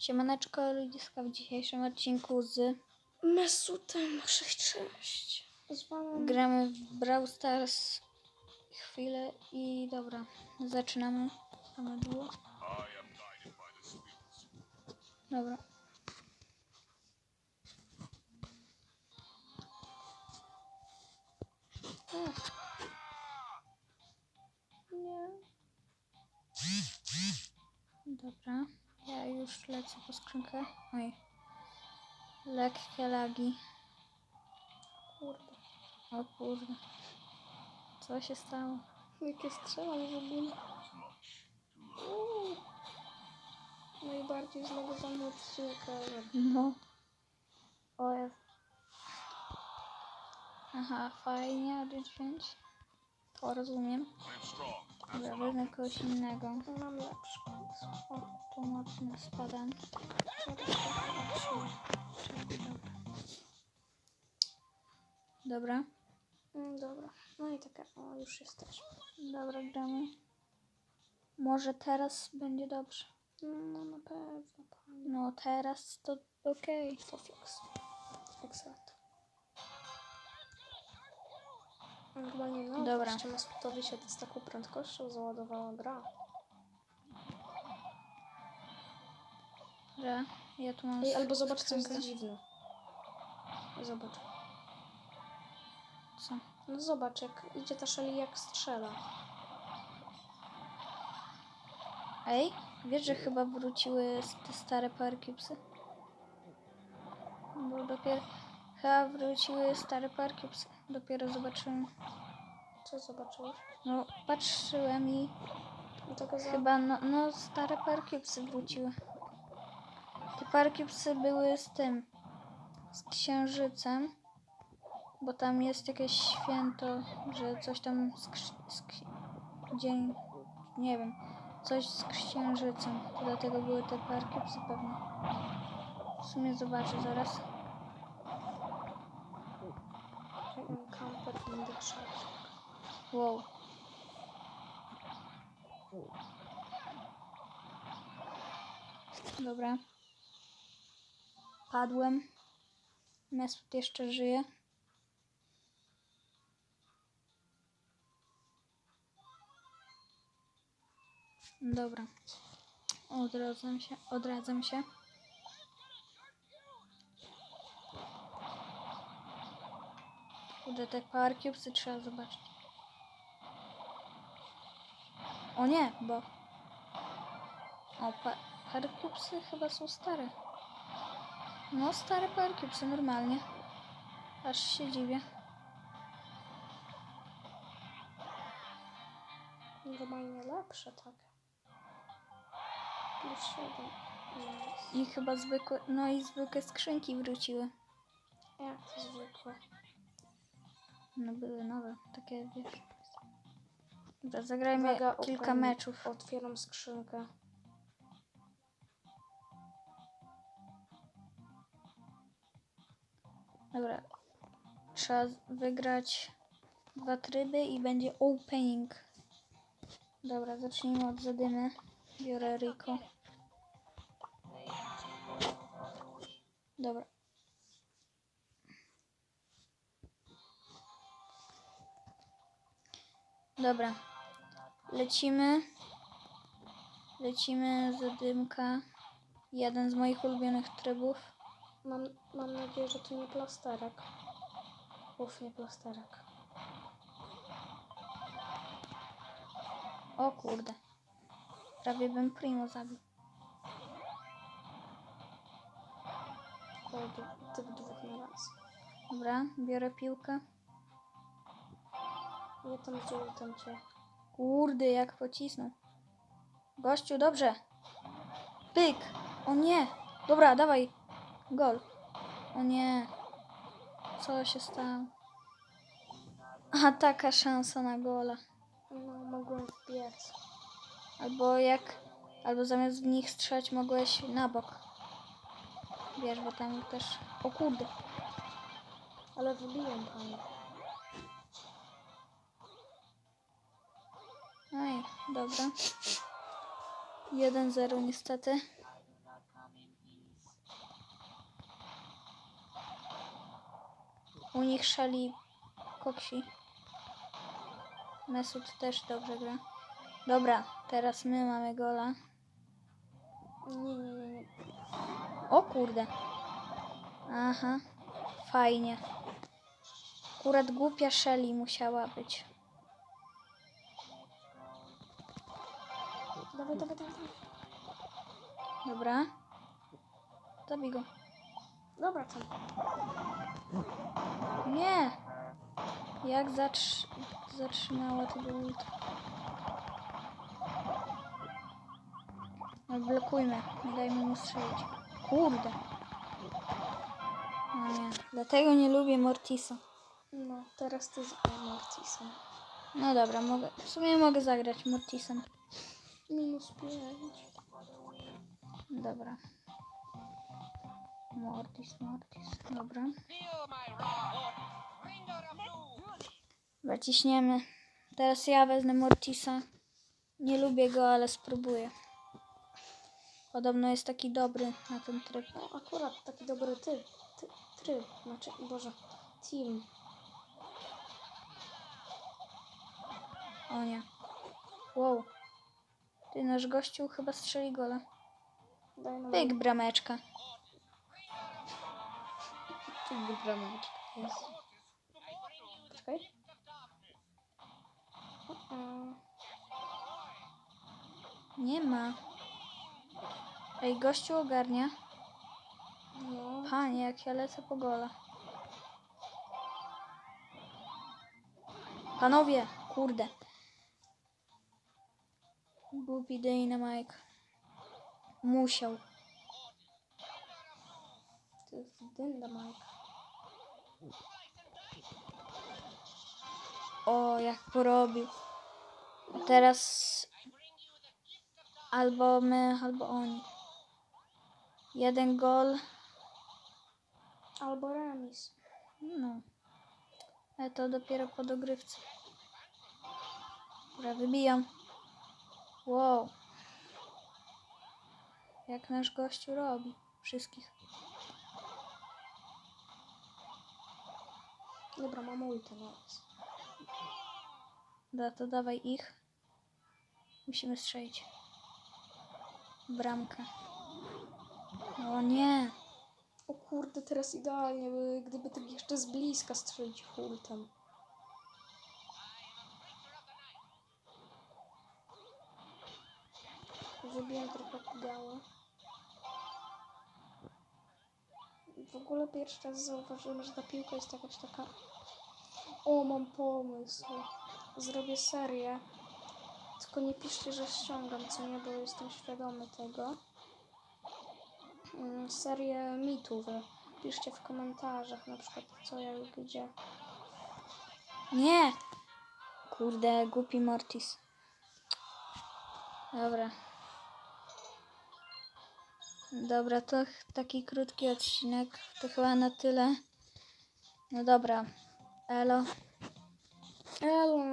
Siemaneczko ludziska w dzisiejszym odcinku z Mesutem 66. Z wami gramy w Brawl Stars chwilę i dobra, zaczynamy. Mamy dwóch. Dobra. Ech. Nie. Dobra, już lecę po skrzynkę. Oj. Lekkie lagi. Kurde. O kurde. Co się stało? Jakie strzelam w ogóle. Uuu. Najbardziej zlogowany odcinka. No. O. Aha, fajnie, odciąć. To rozumiem. Dobra, wezmę kogoś innego. Mam lepszy pomysł. O, tu mocno spadam. Dobra. Mm, Dobra. No i taka, o już jesteśmy. Dobra, gramy. Może teraz będzie dobrze. No na pewno. No teraz to okej. To fix. Exakt. Normalnie no, Dobra. jeszcze Mesutowi się z taką prędkością załadowała gra. Że ja tu mam Ej, albo zobacz co jest skrzynkę. dziwne. Zobacz. Co? No zobacz, jak idzie ta Shelly jak strzela. Ej, wiesz, że chyba wróciły s- te stare parkipsy? Bo dopiero... Chyba wróciły stare parkipsy. Dopiero zobaczyłem. Co zobaczyłeś? No, patrzyłem i No za... chyba, no, no stare parkipsy wróciły. Te parkipsy były z tym, z księżycem, bo tam jest jakieś święto, że coś tam z, z dzień, nie wiem, coś z księżycem. To dlatego były te parkipsy pewnie. W sumie zobaczę zaraz. Wow. Dobra. Padłem. Mesut jeszcze żyje. Dobra. Odradzam się. Odradzam się. Kurde, te power cubesy trzeba zobaczyć. O nie, bo... O, pa Parcubesy chyba są stare. No, stare Parcubesy, normalnie. Aż się dziwię. Normalnie lepsze, tak. Plus 7. Nice. I chyba zwykłe... No i zwykłe skrzynki wróciły. Jak to zwykłe. No, były nowe. Takie, wiesz... Dobra, zagrajmy Uwaga, kilka open. meczów. Otwieram skrzynkę. Dobra. Trzeba z- wygrać dwa tryby i będzie opening. Dobra, zacznijmy od zadymy. Biorę Rico. Dobra. Dobra. Lecimy. Lecimy zadymka. Jeden z moich ulubionych trybów. Mam, mam nadzieję, że to nie plasterek. Uf, nie plasterek. O kurde. Prawie bym Primo zabił. Tych dwóch na raz. Dobra, biorę piłkę. Nie tam z ultem cię. Kurde, jak pocisnął. Gościu, dobrze. Pyk. O nie. Dobra, dawaj. Gol. O nie. Co się stało? A taka szansa na gola. No, mogłem wbiec. Albo jak... Albo zamiast w nich strzelać mogłeś na bok. Wiesz, bo tam też... O kurde. Ale wybiłem pana. Dobra. 1-0 niestety. U nich szali koksi. Mesut też dobrze gra. Dobra, teraz my mamy gola. Nie, nie, nie. O kurde. Aha, fajnie. Akurat głupia Shelly musiała być. Dawaj, dawaj, dawaj. dawaj. Dobra. Zabij go. Dobra, tam. Nie! Jak zatrzy... zatrzymała tego ulta? No blokujmy. Nie dajmy mu strzelić. Kurde. No nie. Dlatego nie lubię Mortisa. No, teraz ty z Mortisem. No dobra, mogę. W sumie mogę zagrać Mortisem. Pięć. Dobra. Mortis, Mortis. Dobra. Zaciśniemy. Teraz ja wezmę Mortisa. Nie lubię go, ale spróbuję. Podobno jest taki dobry na ten tryb. No, akurat taki dobry ty, ty, tryb. Znaczy, Boże, team. O nie. Wow. Ty, nasz gościu chyba strzeli gola. Pyk, brameczka. Pyk, brameczka. Jest. O. Nie ma. Ej, gościu ogarnia. No, Panie, jak ja lecę po gola. Panowie, kurde. Głupi Dynamite. Musiał. to jest Dynamite. O, jak porobił. Teraz albo my, albo oni. Jeden gol. Albo remis. No. Ale to dopiero po dogrywce. Dobra, wybijam. Wow. Jak nasz gościu robi. Wszystkich. Dobra, mam ulta teraz. Da, to dawaj ich. Musimy strzelić. Bramkę. O nie. O kurde, teraz idealnie, by, gdyby tak jeszcze z bliska strzelić ultem. Wybiłem trochę pigała. W ogóle pierwszy raz zauważyłem, że ta piłka jest jakaś taka... O, mam pomysł. Zrobię serię. Tylko nie piszcie, że ściągam, co nie, bo jestem świadomy tego. Mm, Serię mitów. Piszcie w komentarzach na przykład co, jak, gdzie. Nie. Kurde, głupi Mortis. Dobra. Dobra, to taki krótki odcinek. To chyba na tyle. No dobra. Elo. Elo.